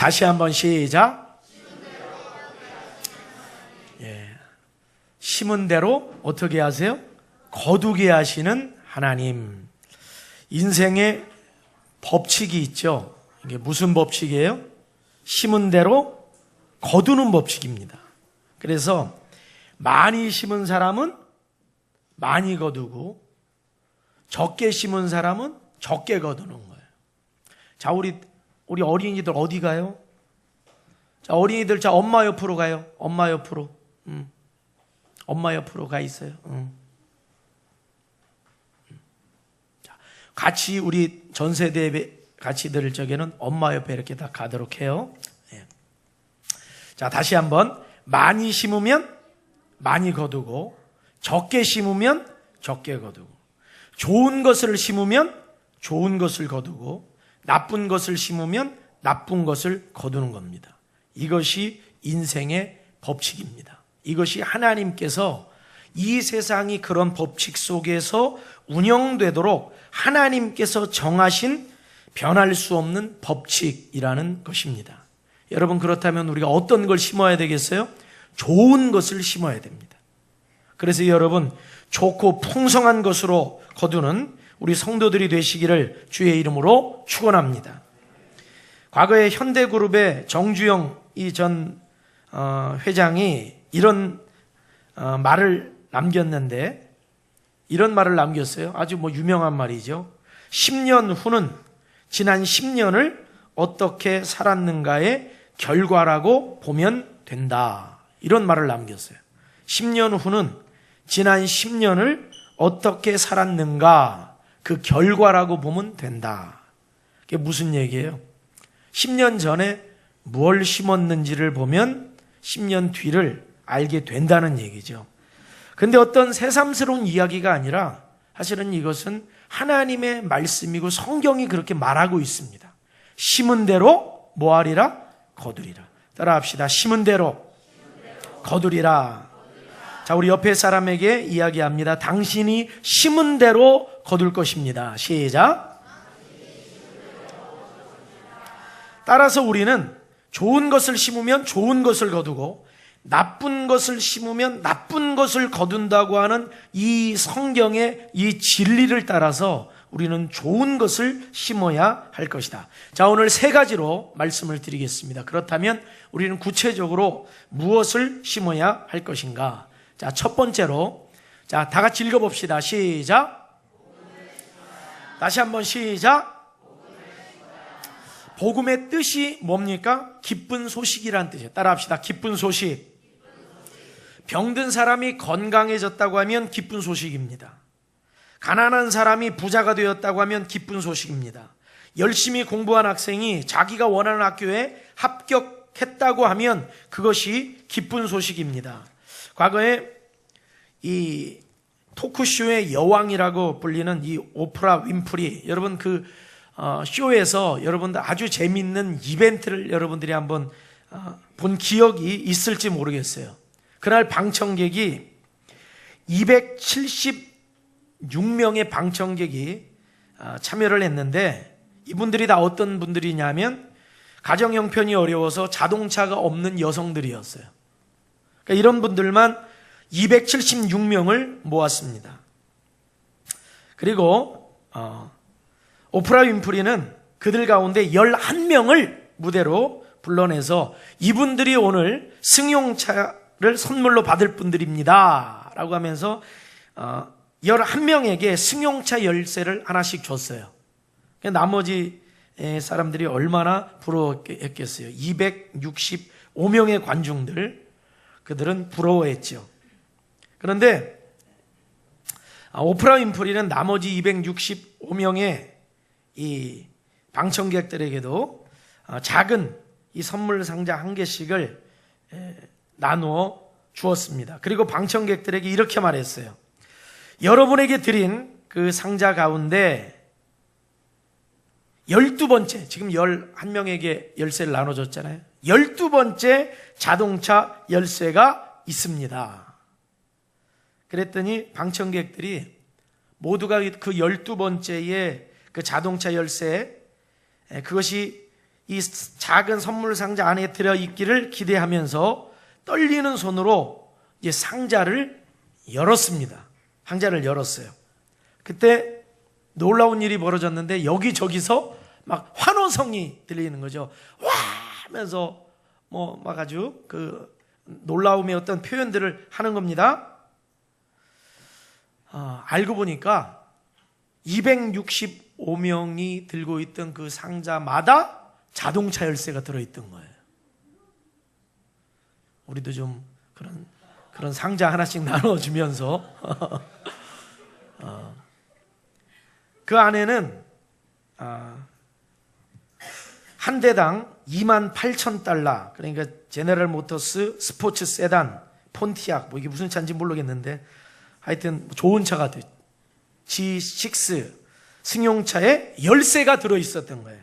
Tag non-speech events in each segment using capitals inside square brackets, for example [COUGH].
다시 한번 시작. 예. 심은 대로 어떻게 하세요? 거두게 하시는 하나님. 인생의 법칙이 있죠. 이게 무슨 법칙이에요? 심은 대로 거두는 법칙입니다. 그래서 많이 심은 사람은 많이 거두고 적게 심은 사람은 적게 거두는 거예요. 자, 우리 우리 어린이들 어디 가요? 자, 어린이들 자 엄마 옆으로 가요. 엄마 옆으로. 음. 엄마 옆으로 가 있어요. 음. 자, 같이 우리 전 세대 같이 들을 적에는 엄마 옆에 이렇게 다 가도록 해요. 예. 자, 다시 한번 많이 심으면 많이 거두고 적게 심으면 적게 거두고 좋은 것을 심으면 좋은 것을 거두고 나쁜 것을 심으면 나쁜 것을 거두는 겁니다. 이것이 인생의 법칙입니다. 이것이 하나님께서 이 세상이 그런 법칙 속에서 운영되도록 하나님께서 정하신 변할 수 없는 법칙이라는 것입니다. 여러분 그렇다면 우리가 어떤 걸 심어야 되겠어요? 좋은 것을 심어야 됩니다. 그래서 여러분 좋고 풍성한 것으로 거두는 우리 성도들이 되시기를 주의 이름으로 축원합니다. 과거에 현대그룹의 정주영 이전 어, 회장이 이런 어, 말을 남겼는데 이런 말을 남겼어요. 아주 뭐 유명한 말이죠. 10년 후는 지난 10년을 어떻게 살았는가의 결과라고 보면 된다. 이런 말을 남겼어요. 10년 후는 지난 10년을 어떻게 살았는가 그 결과라고 보면 된다. 그게 무슨 얘기예요? 10년 전에 뭘 심었는지를 보면 10년 뒤를 알게 된다는 얘기죠. 근데 어떤 새삼스러운 이야기가 아니라 사실은 이것은 하나님의 말씀이고 성경이 그렇게 말하고 있습니다. 심은 대로 뭐하리라? 거두리라. 따라 합시다. 심은 대로 거두리라. 자, 우리 옆에 사람에게 이야기합니다. 당신이 심은 대로 거둘 것입니다. 시작. 따라서 우리는 좋은 것을 심으면 좋은 것을 거두고 나쁜 것을 심으면 나쁜 것을 거둔다고 하는 이 성경의 이 진리를 따라서 우리는 좋은 것을 심어야 할 것이다. 자, 오늘 세 가지로 말씀을 드리겠습니다. 그렇다면 우리는 구체적으로 무엇을 심어야 할 것인가? 자, 첫 번째로 자, 다 같이 읽어 봅시다. 시작. 다시 한번 시작. 복음의 뜻이 뭡니까? 기쁜 소식이란 뜻이에요. 따라합시다. 기쁜 소식. 병든 사람이 건강해졌다고 하면 기쁜 소식입니다. 가난한 사람이 부자가 되었다고 하면 기쁜 소식입니다. 열심히 공부한 학생이 자기가 원하는 학교에 합격했다고 하면 그것이 기쁜 소식입니다. 과거에 이 토크쇼의 여왕이라고 불리는 이 오프라 윈프리 여러분 그 어, 쇼에서 여러분들 아주 재밌는 이벤트를 여러분들이 한번 어, 본 기억이 있을지 모르겠어요. 그날 방청객이 276명의 방청객이 어, 참여를 했는데 이분들이 다 어떤 분들이냐면 가정 형편이 어려워서 자동차가 없는 여성들이었어요. 그러니까 이런 분들만 276명을 모았습니다. 그리고 어, 오프라 윈프리는 그들 가운데 11명을 무대로 불러내서 이분들이 오늘 승용차를 선물로 받을 분들입니다. 라고 하면서 어, 11명에게 승용차 열쇠를 하나씩 줬어요. 나머지 사람들이 얼마나 부러웠겠어요. 265명의 관중들, 그들은 부러워했죠. 그런데 아, 오프라 윈프리는 나머지 265명의 이 방청객들에게도 어, 작은 이 선물 상자 한 개씩을 나누어 주었습니다. 그리고 방청객들에게 이렇게 말했어요. 여러분에게 드린 그 상자 가운데 열두 번째, 지금 11명에게 열쇠를 나눠줬잖아요. 열두 번째 자동차 열쇠가 있습니다. 그랬더니 방청객들이 모두가 그 열두 번째의 그 자동차 열쇠, 그것이 이 작은 선물 상자 안에 들어 있기를 기대하면서 떨리는 손으로 이제 상자를 열었습니다. 상자를 열었어요. 그때 놀라운 일이 벌어졌는데 여기저기서 막 환호성이 들리는 거죠. 와! 하면서 뭐 막 아주 그 놀라움의 어떤 표현들을 하는 겁니다. 아, 알고 보니까 265명이 들고 있던 그 상자마다 자동차 열쇠가 들어있던 거예요. 우리도 좀 그런 그런 상자 하나씩 [LAUGHS] 나눠주면서 어, 그 안에는 아, 한 대당 2만 8천 달러 그러니까 제네럴 모터스 스포츠 세단 폰티악 뭐 이게 무슨 차인지 모르겠는데 하여튼 좋은 차가 돼. G6 승용차에 열쇠가 들어 있었던 거예요.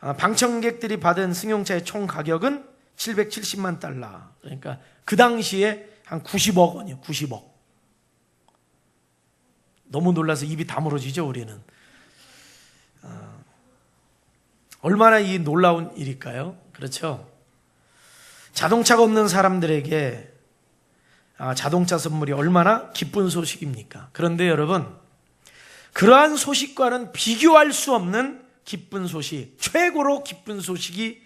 아, 방청객들이 받은 승용차의 총 가격은 770만 달러. 그러니까 그 당시에 한 90억 원이요. 90억. 너무 놀라서 입이 다물어지죠, 우리는. 어, 얼마나 이 놀라운 일일까요? 그렇죠? 자동차가 없는 사람들에게 아, 자동차 선물이 얼마나 기쁜 소식입니까? 그런데 여러분, 그러한 소식과는 비교할 수 없는 기쁜 소식, 최고로 기쁜 소식이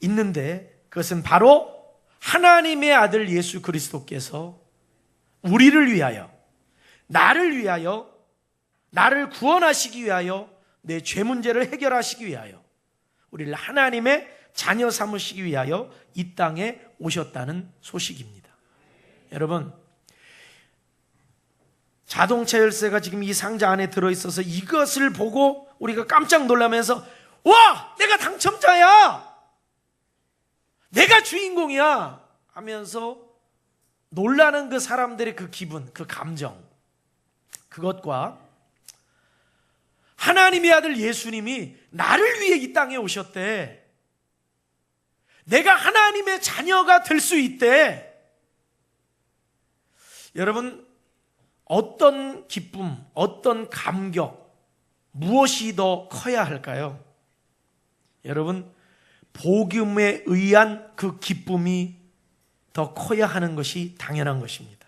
있는데 그것은 바로 하나님의 아들 예수 그리스도께서 우리를 위하여, 나를 위하여, 나를 구원하시기 위하여, 내 죄 문제를 해결하시기 위하여, 우리를 하나님의 자녀 삼으시기 위하여 이 땅에 오셨다는 소식입니다. 여러분, 자동차 열쇠가 지금 이 상자 안에 들어 있어서 이것을 보고 우리가 깜짝 놀라면서, 와! 내가 당첨자야! 내가 주인공이야! 하면서 놀라는 그 사람들의 그 기분, 그 감정, 그것과 하나님의 아들 예수님이 나를 위해 이 땅에 오셨대. 내가 하나님의 자녀가 될 수 있대. 여러분, 어떤 기쁨, 어떤 감격, 무엇이 더 커야 할까요? 여러분, 복음에 의한 그 기쁨이 더 커야 하는 것이 당연한 것입니다.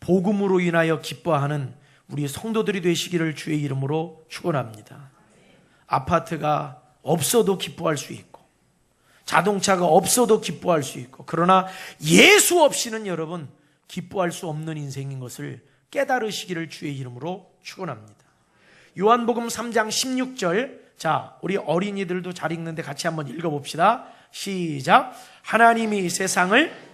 복음으로 인하여 기뻐하는 우리 성도들이 되시기를 주의 이름으로 축원합니다. 아파트가 없어도 기뻐할 수 있고 자동차가 없어도 기뻐할 수 있고 그러나 예수 없이는 여러분 기뻐할 수 없는 인생인 것을 깨달으시기를 주의 이름으로 축원합니다. 요한복음 3장 16절 자, 우리 어린이들도 잘 읽는데 같이 한번 읽어 봅시다. 시작. 하나님이 세상을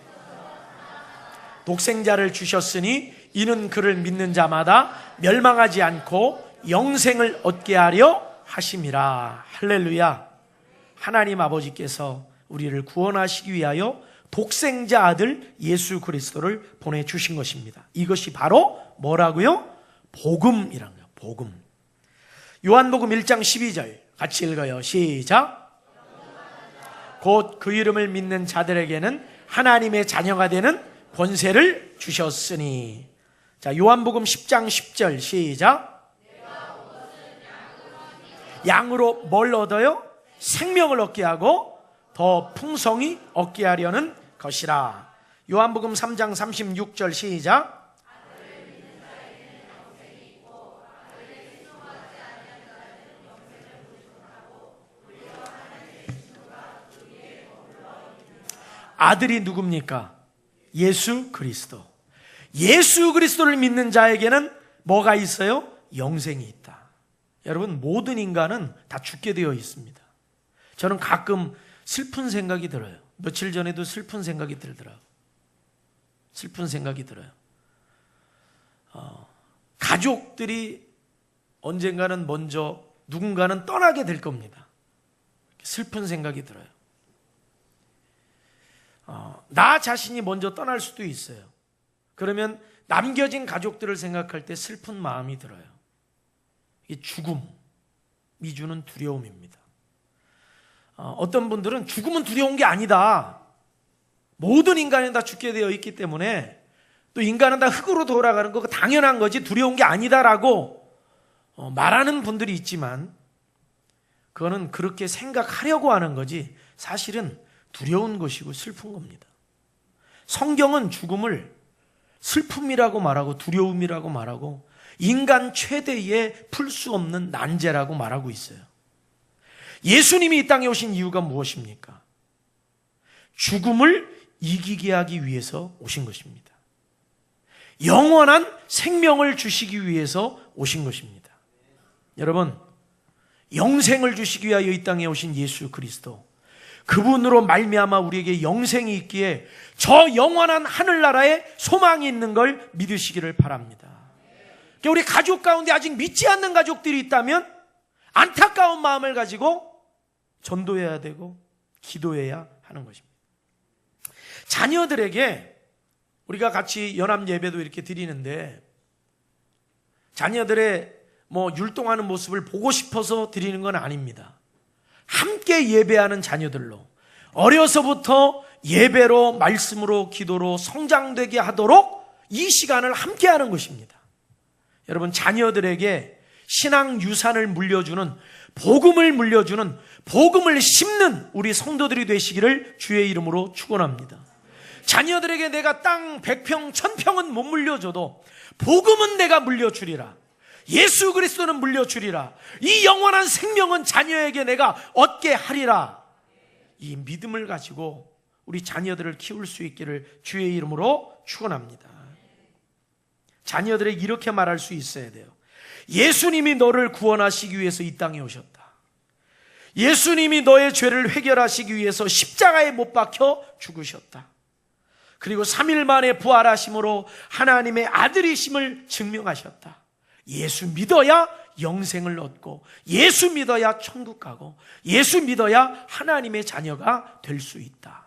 독생자를 주셨으니 이는 그를 믿는 자마다 멸망하지 않고 영생을 얻게 하려 하심이라. 할렐루야. 하나님 아버지께서 우리를 구원하시기 위하여 독생자 아들 예수 그리스도를 보내주신 것입니다. 이것이 바로 뭐라고요? 복음이란 거예요. 복음. 요한복음 1장 12절 같이 읽어요. 시작. 곧 그 이름을 믿는 자들에게는 하나님의 자녀가 되는 권세를 주셨으니. 자, 요한복음 10장 10절 시작. 양으로 뭘 얻어요? 생명을 얻게 하고 더 풍성히 얻게 하려는 것이라. 요한복음 3장 36절 시작. 아들이 누굽니까? 예수 그리스도. 예수 그리스도를 믿는 자에게는 뭐가 있어요? 영생이 있다. 여러분, 모든 인간은 다 죽게 되어 있습니다. 저는 가끔 슬픈 생각이 들어요. 며칠 전에도 슬픈 생각이 들더라고요. 슬픈 생각이 들어요. 어, 가족들이 언젠가는 먼저 누군가는 떠나게 될 겁니다. 슬픈 생각이 들어요. 어, 나 자신이 먼저 떠날 수도 있어요. 그러면 남겨진 가족들을 생각할 때 슬픈 마음이 들어요. 이 죽음, 미주는 두려움입니다. 어, 떤 분들은 죽음은 두려운 게 아니다. 모든 인간은 다 죽게 되어 있기 때문에 또 인간은 다 흙으로 돌아가는 거 당연한 거지 두려운 게 아니다라고 어, 말하는 분들이 있지만 그거는 그렇게 생각하려고 하는 거지 사실은 두려운 것이고 슬픈 겁니다. 성경은 죽음을 슬픔이라고 말하고 두려움이라고 말하고 인간 최대의 풀 수 없는 난제라고 말하고 있어요. 예수님이 이 땅에 오신 이유가 무엇입니까? 죽음을 이기게 하기 위해서 오신 것입니다. 영원한 생명을 주시기 위해서 오신 것입니다. 여러분, 영생을 주시기 위하여 이 땅에 오신 예수 그리스도 그분으로 말미암아 우리에게 영생이 있기에 저 영원한 하늘나라에 소망이 있는 걸 믿으시기를 바랍니다. 그러니까 우리 가족 가운데 아직 믿지 않는 가족들이 있다면 안타까운 마음을 가지고 전도해야 되고 기도해야 하는 것입니다. 자녀들에게 우리가 같이 연합 예배도 이렇게 드리는데 자녀들의 뭐 율동하는 모습을 보고 싶어서 드리는 건 아닙니다. 함께 예배하는 자녀들로 어려서부터 예배로 말씀으로 기도로 성장되게 하도록 이 시간을 함께 하는 것입니다. 여러분 자녀들에게 신앙 유산을 물려주는 복음을 물려주는 복음을 심는 우리 성도들이 되시기를 주의 이름으로 축원합니다. 자녀들에게 내가 땅 100평, 1000평은 못 물려줘도 복음은 내가 물려주리라. 예수 그리스도는 물려주리라. 이 영원한 생명은 자녀에게 내가 얻게 하리라. 이 믿음을 가지고 우리 자녀들을 키울 수 있기를 주의 이름으로 축원합니다. 자녀들에게 이렇게 말할 수 있어야 돼요. 예수님이 너를 구원하시기 위해서 이 땅에 오셨다. 예수님이 너의 죄를 해결하시기 위해서 십자가에 못 박혀 죽으셨다. 그리고 3일 만에 부활하심으로 하나님의 아들이심을 증명하셨다. 예수 믿어야 영생을 얻고 예수 믿어야 천국 가고 예수 믿어야 하나님의 자녀가 될 수 있다.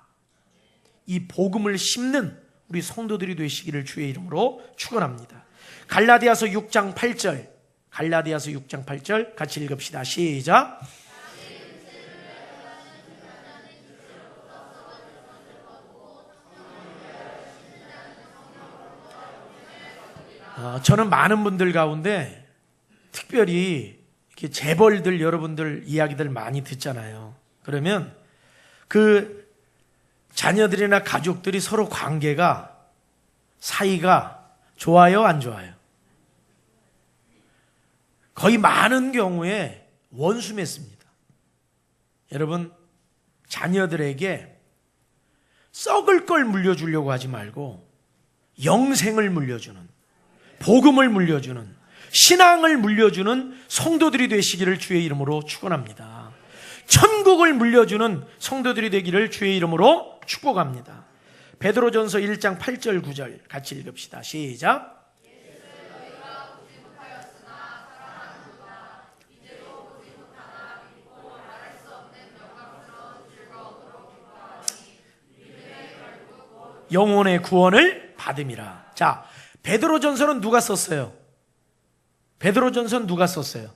이 복음을 심는 우리 성도들이 되시기를 주의 이름으로 축원합니다. 갈라디아서 6장 8절 갈라디아서 6장 8절 같이 읽읍시다. 시작. 어, 저는 많은 분들 가운데 특별히 이렇게 재벌들 여러분들 이야기들 많이 듣잖아요. 그러면 그 자녀들이나 가족들이 서로 관계가 사이가 좋아요, 안 좋아요? 거의 많은 경우에 원수 맺습니다. 여러분, 자녀들에게 썩을 걸 물려주려고 하지 말고 영생을 물려주는 복음을 물려주는 신앙을 물려주는 성도들이 되시기를 주의 이름으로 축원합니다. 천국을 물려주는 성도들이 되기를 주의 이름으로 축복합니다. 베드로전서 1장 8절 9절 같이 읽읍시다. 시작. 영혼의 구원을 받음이라. 자, 베드로전서는 누가 썼어요? 베드로전서는 누가 썼어요?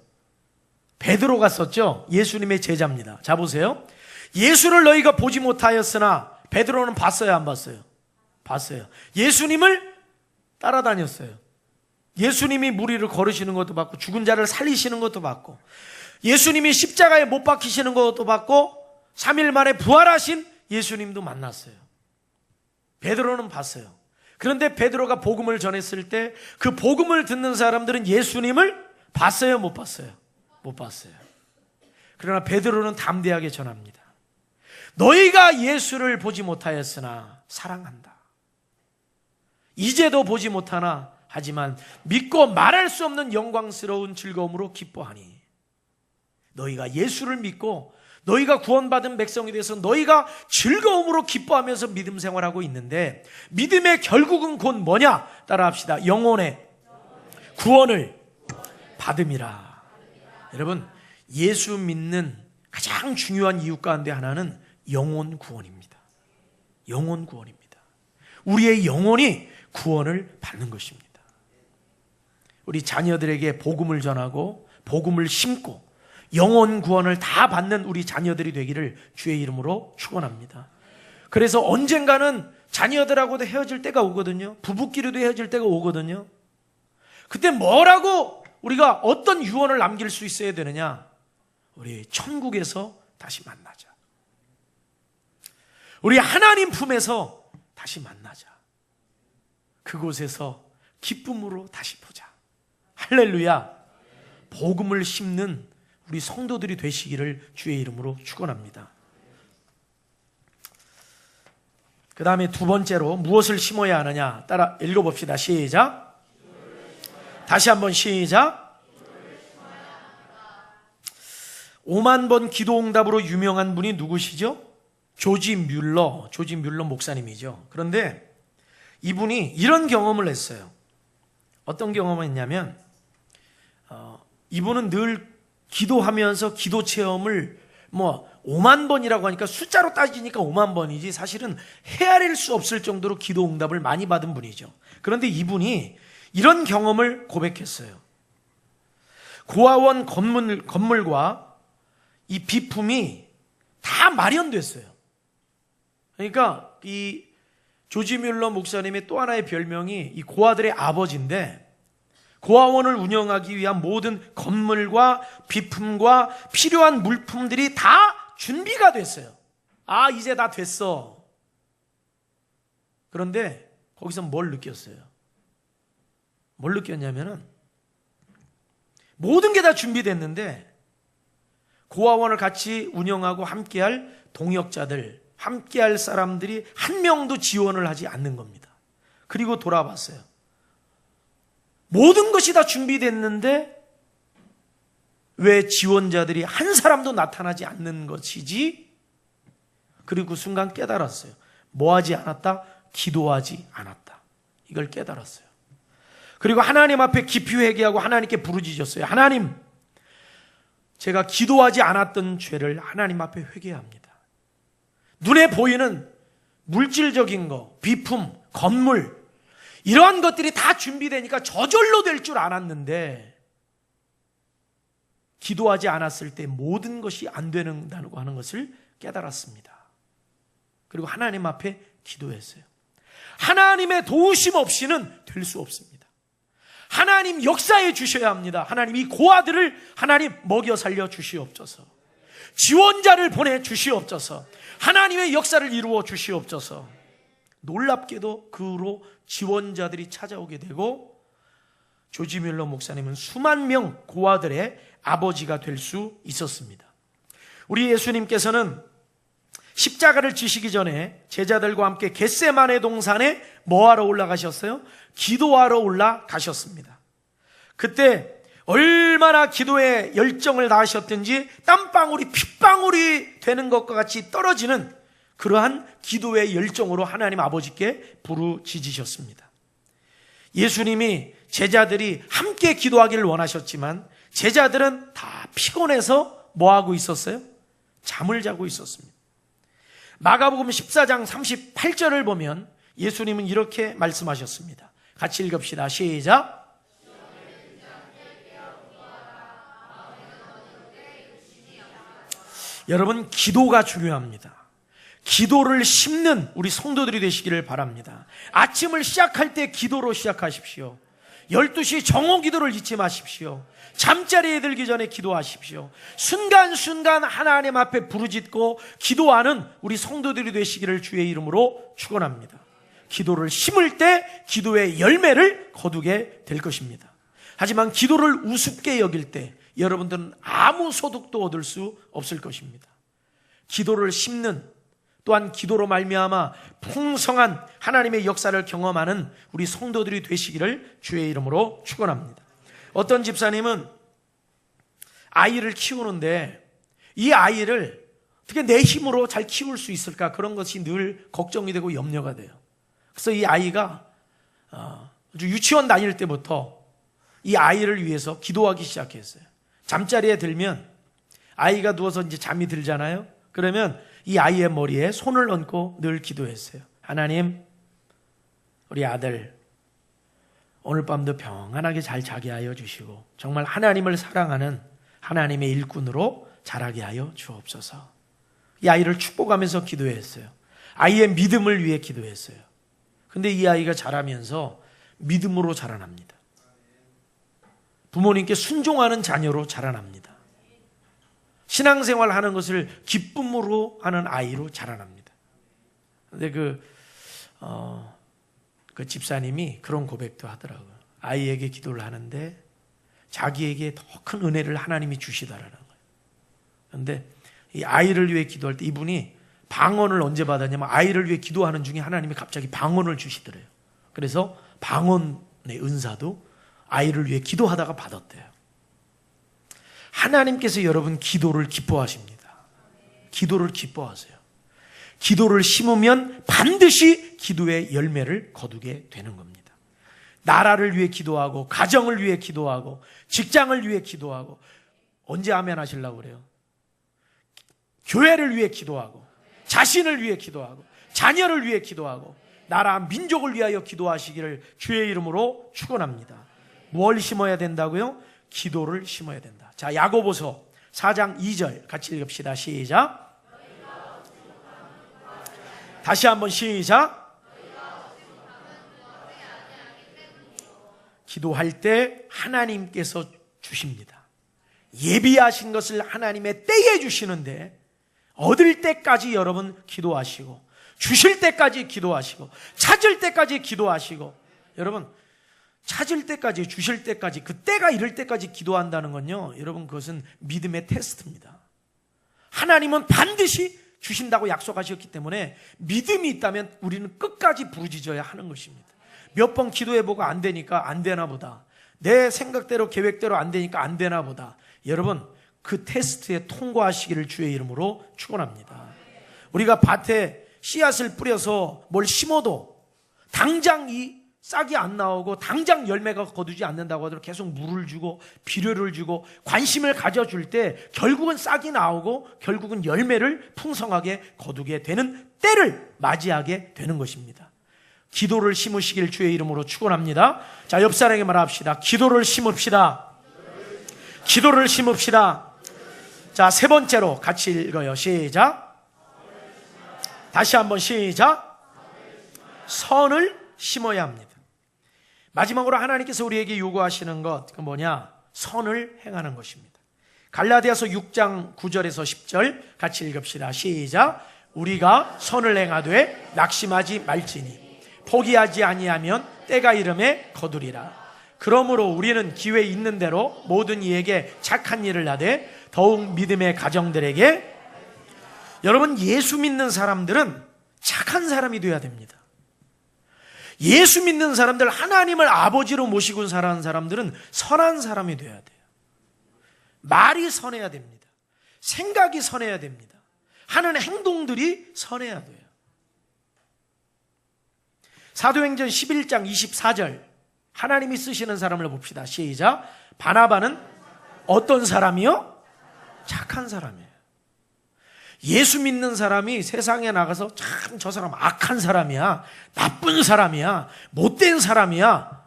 베드로가 썼죠? 예수님의 제자입니다. 자, 보세요. 예수를 너희가 보지 못하였으나 베드로는 봤어요, 안 봤어요? 봤어요. 예수님을 따라다녔어요. 예수님이 무리를 걸으시는 것도 봤고, 죽은 자를 살리시는 것도 봤고, 예수님이 십자가에 못 박히시는 것도 봤고, 3일 만에 부활하신 예수님도 만났어요. 베드로는 봤어요. 그런데 베드로가 복음을 전했을 때 그 복음을 듣는 사람들은 예수님을 봤어요, 못 봤어요? 못 봤어요. 그러나 베드로는 담대하게 전합니다. 너희가 예수를 보지 못하였으나 사랑한다. 이제도 보지 못하나 하지만 믿고 말할 수 없는 영광스러운 즐거움으로 기뻐하니 너희가 예수를 믿고 너희가 구원받은 백성이 돼서 너희가 즐거움으로 기뻐하면서 믿음 생활하고 있는데 믿음의 결국은 곧 뭐냐? 따라합시다. 영혼의 구원을 받음이라. 여러분, 예수 믿는 가장 중요한 이유 가운데 하나는 영혼 구원입니다. 영혼 구원입니다. 우리의 영혼이 구원을 받는 것입니다. 우리 자녀들에게 복음을 전하고 복음을 심고 영혼 구원을 다 받는 우리 자녀들이 되기를 주의 이름으로 축원합니다. 그래서 언젠가는 자녀들하고도 헤어질 때가 오거든요. 부부끼리도 헤어질 때가 오거든요. 그때 뭐라고 우리가 어떤 유언을 남길 수 있어야 되느냐? 우리 천국에서 다시 만나자. 우리 하나님 품에서 다시 만나자. 그곳에서 기쁨으로 다시 보자. 할렐루야. 복음을 심는 우리 성도들이 되시기를 주의 이름으로 축원합니다. 그 다음에 두 번째로 무엇을 심어야 하느냐 따라 읽어봅시다. 시작. 다시 한번 시작. 5만 번 기도 응답으로 유명한 분이 누구시죠? 조지 뮬러, 조지 뮬러 목사님이죠. 그런데 이분이 이런 경험을 했어요. 어떤 경험을 했냐면, 어, 이분은 늘 기도하면서 기도 체험을 뭐 5만 번이라고 하니까 숫자로 따지니까 5만 번이지 사실은 헤아릴 수 없을 정도로 기도 응답을 많이 받은 분이죠. 그런데 이분이 이런 경험을 고백했어요. 고아원 건물, 건물과 이 비품이 다 마련됐어요. 그러니까 이 조지 뮬러 목사님의 또 하나의 별명이 이 고아들의 아버지인데 고아원을 운영하기 위한 모든 건물과 비품과 필요한 물품들이 다 준비가 됐어요. 아, 이제 다 됐어. 그런데 거기서 뭘 느꼈어요? 뭘 느꼈냐면은 모든 게 다 준비됐는데 고아원을 같이 운영하고 함께할 동역자들, 함께할 사람들이 한 명도 지원을 하지 않는 겁니다. 그리고 돌아봤어요. 모든 것이 다 준비됐는데 왜 지원자들이 한 사람도 나타나지 않는 것이지? 그리고 그 순간 깨달았어요. 뭐 하지 않았다? 기도하지 않았다. 이걸 깨달았어요. 그리고 하나님 앞에 깊이 회개하고 하나님께 부르짖었어요. 하나님, 제가 기도하지 않았던 죄를 하나님 앞에 회개합니다. 눈에 보이는 물질적인 거, 비품, 건물, 이러한 것들이 다 준비되니까 저절로 될 줄 알았는데, 기도하지 않았을 때 모든 것이 안 되는다고 하는 것을 깨달았습니다. 그리고 하나님 앞에 기도했어요. 하나님의 도우심 없이는 될 수 없습니다. 하나님 역사해 주셔야 합니다. 하나님 이 고아들을 하나님 먹여 살려 주시옵소서. 지원자를 보내 주시옵소서. 하나님의 역사를 이루어 주시옵소서. 놀랍게도 그로 지원자들이 찾아오게 되고 조지 뮬러 목사님은 수만 명 고아들의 아버지가 될 수 있었습니다. 우리 예수님께서는 십자가를 지시기 전에 제자들과 함께 겟세만의 동산에 뭐하러 올라가셨어요? 기도하러 올라가셨습니다. 그때 얼마나 기도에 열정을 다하셨든지 땀방울이 핏방울이 되는 것과 같이 떨어지는 그러한 기도의 열정으로 하나님 아버지께 부르짖으셨습니다. 예수님이 제자들이 함께 기도하기를 원하셨지만 제자들은 다 피곤해서 뭐 하고 있었어요? 잠을 자고 있었습니다. 마가복음 14장 38절을 보면 예수님은 이렇게 말씀하셨습니다. 같이 읽읍시다. 시작. 여러분, 기도가 중요합니다. 기도를 심는 우리 성도들이 되시기를 바랍니다. 아침을 시작할 때 기도로 시작하십시오. 12시 정오 기도를 잊지 마십시오. 잠자리에 들기 전에 기도하십시오. 순간순간 하나님 앞에 부르짖고 기도하는 우리 성도들이 되시기를 주의 이름으로 축원합니다. 기도를 심을 때 기도의 열매를 거두게 될 것입니다. 하지만 기도를 우습게 여길 때 여러분들은 아무 소득도 얻을 수 없을 것입니다. 기도를 심는 또한 기도로 말미암아 풍성한 하나님의 역사를 경험하는 우리 성도들이 되시기를 주의 이름으로 축원합니다. 어떤 집사님은 아이를 키우는데 이 아이를 어떻게 내 힘으로 잘 키울 수 있을까 그런 것이 늘 걱정이 되고 염려가 돼요. 그래서 이 아이가 어, 유치원 다닐 때부터 이 아이를 위해서 기도하기 시작했어요. 잠자리에 들면 아이가 누워서 이제 잠이 들잖아요. 그러면 이 아이의 머리에 손을 얹고 늘 기도했어요. 하나님, 우리 아들, 오늘 밤도 평안하게 잘 자게 하여 주시고, 정말 하나님을 사랑하는 하나님의 일꾼으로 자라게 하여 주옵소서. 이 아이를 축복하면서 기도했어요. 아이의 믿음을 위해 기도했어요. 근데 이 아이가 자라면서 믿음으로 자라납니다. 부모님께 순종하는 자녀로 자라납니다. 신앙생활 하는 것을 기쁨으로 하는 아이로 자라납니다. 근데 그, 어, 그 집사님이 그런 고백도 하더라고요. 아이에게 기도를 하는데 자기에게 더 큰 은혜를 하나님이 주시다라는 거예요. 그런데 이 아이를 위해 기도할 때 이분이 방언을 언제 받았냐면 아이를 위해 기도하는 중에 하나님이 갑자기 방언을 주시더래요. 그래서 방언의 은사도 아이를 위해 기도하다가 받았대요. 하나님께서 여러분 기도를 기뻐하십니다. 기도를 기뻐하세요. 기도를 심으면 반드시 기도의 열매를 거두게 되는 겁니다. 나라를 위해 기도하고 가정을 위해 기도하고 직장을 위해 기도하고 언제 아멘 하시려고 그래요? 교회를 위해 기도하고 자신을 위해 기도하고 자녀를 위해 기도하고 나라 민족을 위하여 기도하시기를 주의 이름으로 축원합니다. 뭘 심어야 된다고요? 기도를 심어야 된다. 자, 야고보서 4장 2절 같이 읽읍시다. 시작. 다시 한번 시작. 기도할 때 하나님께서 주십니다. 예비하신 것을 하나님의 때에 주시는데 얻을 때까지 여러분 기도하시고 주실 때까지 기도하시고 찾을 때까지 기도하시고 여러분 찾을 때까지 주실 때까지 그 때가 이럴 때까지 기도한다는 건요 여러분 그것은 믿음의 테스트입니다. 하나님은 반드시 주신다고 약속하셨기 때문에 믿음이 있다면 우리는 끝까지 부르짖어야 하는 것입니다. 몇 번 기도해 보고 안 되니까 안 되나 보다. 내 생각대로 계획대로 안 되니까 안 되나 보다. 여러분 그 테스트에 통과하시기를 주의 이름으로 축원합니다. 우리가 밭에 씨앗을 뿌려서 뭘 심어도 당장 이 싹이 안 나오고 당장 열매가 거두지 않는다고 하더라도 계속 물을 주고 비료를 주고 관심을 가져줄 때 결국은 싹이 나오고 결국은 열매를 풍성하게 거두게 되는 때를 맞이하게 되는 것입니다. 기도를 심으시길 주의 이름으로 축원합니다. 자, 옆 사람에게 말합시다. 기도를 심읍시다. 기도를 심읍시다. 자, 세 번째로 같이 읽어요. 시작. 다시 한번 시작. 선을 심어야 합니다. 마지막으로 하나님께서 우리에게 요구하시는 것, 그 뭐냐? 선을 행하는 것입니다. 갈라디아서 6장 9절에서 10절 같이 읽읍시다. 시작. 우리가 선을 행하되 낙심하지 말지니 포기하지 아니하면 때가 이름에 거두리라. 그러므로 우리는 기회 있는 대로 모든 이에게 착한 일을 하되 더욱 믿음의 가정들에게 여러분 예수 믿는 사람들은 착한 사람이 되어야 됩니다. 예수 믿는 사람들, 하나님을 아버지로 모시고 살아가는 사람들은 선한 사람이 되어야 돼요. 말이 선해야 됩니다. 생각이 선해야 됩니다. 하는 행동들이 선해야 돼요. 사도행전 11장 24절 하나님이 쓰시는 사람을 봅시다. 시작. 바나바는 어떤 사람이요? 착한 사람이에요. 예수 믿는 사람이 세상에 나가서 참 저 사람 악한 사람이야. 나쁜 사람이야. 못된 사람이야.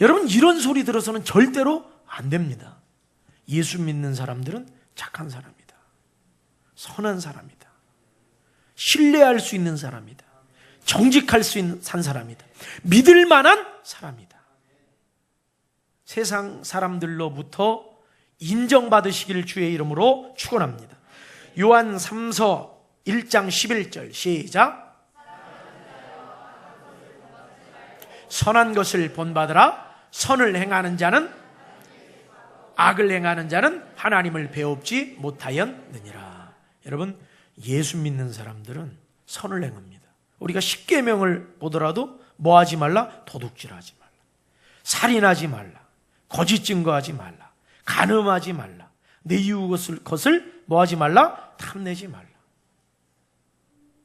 여러분 이런 소리 들어서는 절대로 안 됩니다. 예수 믿는 사람들은 착한 사람이다. 선한 사람이다. 신뢰할 수 있는 사람이다. 정직할 수 있는 산 사람이다. 믿을 만한 사람이다. 세상 사람들로부터 인정받으시기를 주의 이름으로 축원합니다. 요한 3서 1장 11절 시작 선한 것을 본받으라 선을 행하는 자는 악을 행하는 자는 하나님을 배웁지 못하였느니라. 여러분 예수 믿는 사람들은 선을 행합니다. 우리가 십계명을 보더라도 뭐 하지 말라? 도둑질하지 말라. 살인하지 말라. 거짓 증거하지 말라. 간음하지 말라. 내 이웃 것을, 것을 뭐 하지 말라? 탐내지 말라.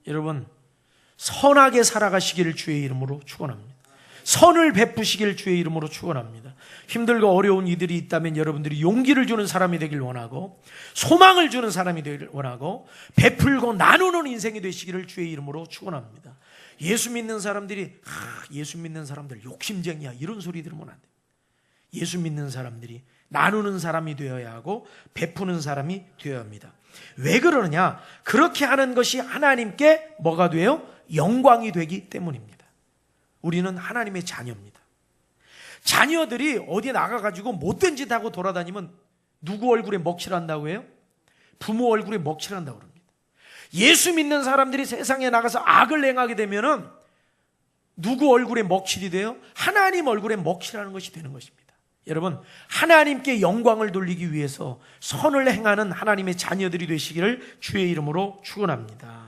여러분, 선하게 살아가시기를 주의 이름으로 축원합니다. 선을 베푸시길 주의 이름으로 축원합니다. 힘들고 어려운 이들이 있다면 여러분들이 용기를 주는 사람이 되길 원하고 소망을 주는 사람이 되길 원하고 베풀고 나누는 인생이 되시기를 주의 이름으로 축원합니다. 예수 믿는 사람들이 아, 예수 믿는 사람들 욕심쟁이야 이런 소리 들으면 안 돼. 예수 믿는 사람들이 나누는 사람이 되어야 하고 베푸는 사람이 되어야 합니다. 왜 그러느냐? 그렇게 하는 것이 하나님께 뭐가 돼요? 영광이 되기 때문입니다. 우리는 하나님의 자녀입니다. 자녀들이 어디 나가가지고 못된 짓 하고 돌아다니면 누구 얼굴에 먹칠한다고 해요? 부모 얼굴에 먹칠한다고 그럽니다. 예수 믿는 사람들이 세상에 나가서 악을 행하게 되면은 누구 얼굴에 먹칠이 돼요? 하나님 얼굴에 먹칠하는 것이 되는 것입니다. 여러분, 하나님께 영광을 돌리기 위해서 선을 행하는 하나님의 자녀들이 되시기를 주의 이름으로 축원합니다.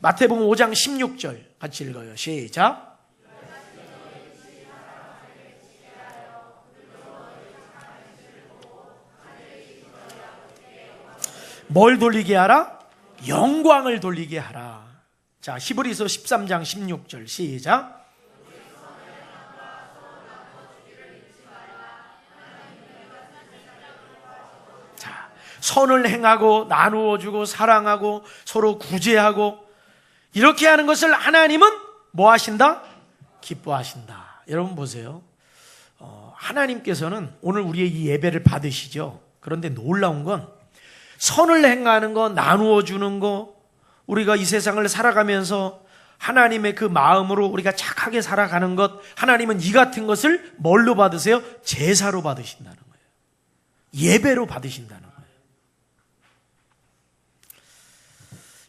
마태복음 5장 16절 같이 읽어요. 시작. 뭘 돌리게 하라? 영광을 돌리게 하라. 자, 히브리서 13장 16절 시작. 선을 행하고 나누어 주고 사랑하고 서로 구제하고 이렇게 하는 것을 하나님은 뭐 하신다? 기뻐하신다. 여러분 보세요. 어, 하나님께서는 오늘 우리의 이 예배를 받으시죠. 그런데 놀라운 건 선을 행하는 거, 나누어 주는 거, 우리가 이 세상을 살아가면서 하나님의 그 마음으로 우리가 착하게 살아가는 것, 하나님은 이 같은 것을 뭘로 받으세요? 제사로 받으신다는 거예요. 예배로 받으신다는 거예요.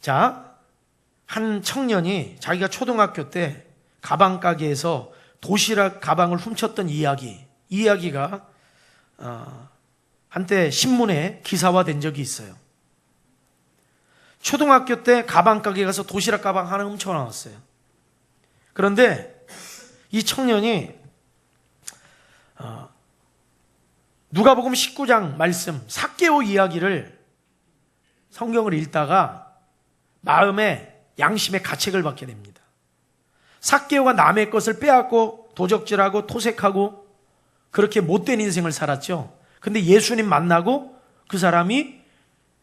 자, 한 청년이 자기가 초등학교 때 가방 가게에서 도시락 가방을 훔쳤던 이야기, 이 이야기가 어, 한때 신문에 기사화된 적이 있어요. 초등학교 때 가방 가게 가서 도시락 가방 하나 훔쳐 나왔어요. 그런데 이 청년이 어, 누가복음 19장 말씀 사개오 이야기를 성경을 읽다가 마음에 양심의 가책을 받게 됩니다. 사개오가 남의 것을 빼앗고 도적질하고 토색하고 그렇게 못된 인생을 살았죠. 근데 예수님 만나고 그 사람이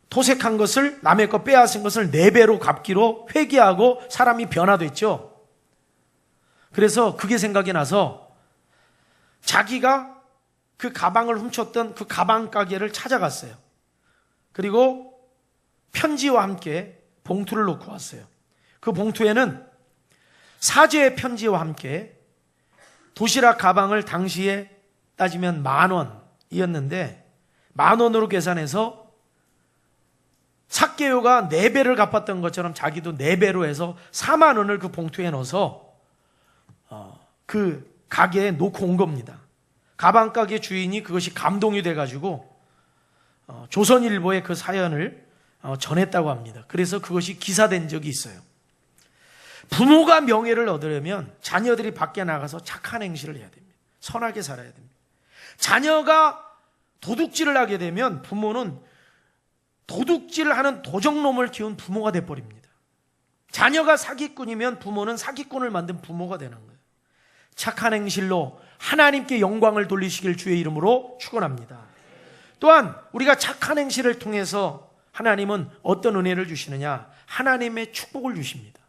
토색한 것을 남의 것 빼앗은 것을 네 배로 갚기로 회개하고 사람이 변화됐죠. 그래서 그게 생각이 나서 자기가 그 가방을 훔쳤던 그 가방 가게를 찾아갔어요. 그리고 편지와 함께 봉투를 놓고 왔어요. 그 봉투에는 사죄의 편지와 함께 도시락 가방을 당시에 따지면 만 원이었는데 만 원으로 계산해서 삭개요가 네 배를 갚았던 것처럼 자기도 네 배로 해서 4만 원을 그 봉투에 넣어서 어, 그 가게에 놓고 온 겁니다. 가방 가게 주인이 그것이 감동이 돼가지고 어, 조선일보에 그 사연을 어, 전했다고 합니다. 그래서 그것이 기사된 적이 있어요. 부모가 명예를 얻으려면 자녀들이 밖에 나가서 착한 행실을 해야 됩니다. 선하게 살아야 됩니다. 자녀가 도둑질을 하게 되면 부모는 도둑질을 하는 도적놈을 키운 부모가 돼버립니다. 자녀가 사기꾼이면 부모는 사기꾼을 만든 부모가 되는 거예요. 착한 행실로 하나님께 영광을 돌리시길 주의 이름으로 축원합니다. 또한 우리가 착한 행실을 통해서 하나님은 어떤 은혜를 주시느냐? 하나님의 축복을 주십니다.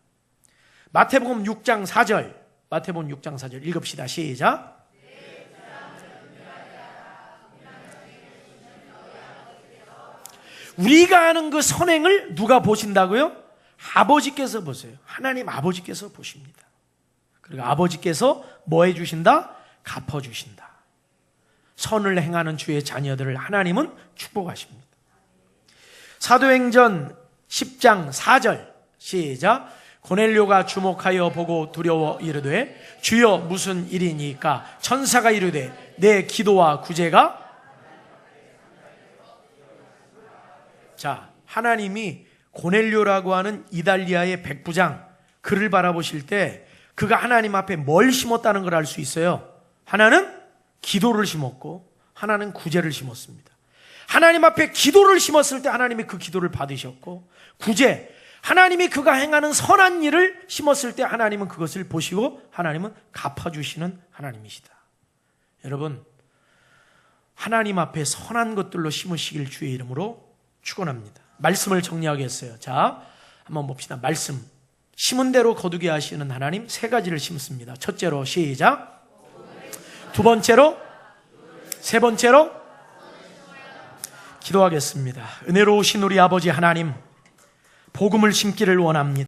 마태복음 6장 4절. 마태복음 6장 4절 읽읍시다. 시작. 우리가 하는 그 선행을 누가 보신다고요? 아버지께서 보세요. 하나님 아버지께서 보십니다. 그리고 아버지께서 뭐 해주신다? 갚아주신다. 선을 행하는 주의 자녀들을 하나님은 축복하십니다. 사도행전 10장 4절 시작 고넬료가 주목하여 보고 두려워 이르되 주여 무슨 일이니까 천사가 이르되 내 기도와 구제가 자 하나님이 고넬료라고 하는 이달리아의 백부장 그를 바라보실 때 그가 하나님 앞에 뭘 심었다는 걸 알 수 있어요. 하나는 기도를 심었고 하나는 구제를 심었습니다. 하나님 앞에 기도를 심었을 때 하나님이 그 기도를 받으셨고 구제 하나님이 그가 행하는 선한 일을 심었을 때 하나님은 그것을 보시고 하나님은 갚아주시는 하나님이시다. 여러분 하나님 앞에 선한 것들로 심으시길 주의 이름으로 축원합니다. 말씀을 정리하겠어요. 자, 한번 봅시다. 말씀 심은 대로 거두게 하시는 하나님 세 가지를 심습니다. 첫째로 시작. 두 번째로 세 번째로 기도하겠습니다. 은혜로우신 우리 아버지 하나님 복음을 심기를 원합니다.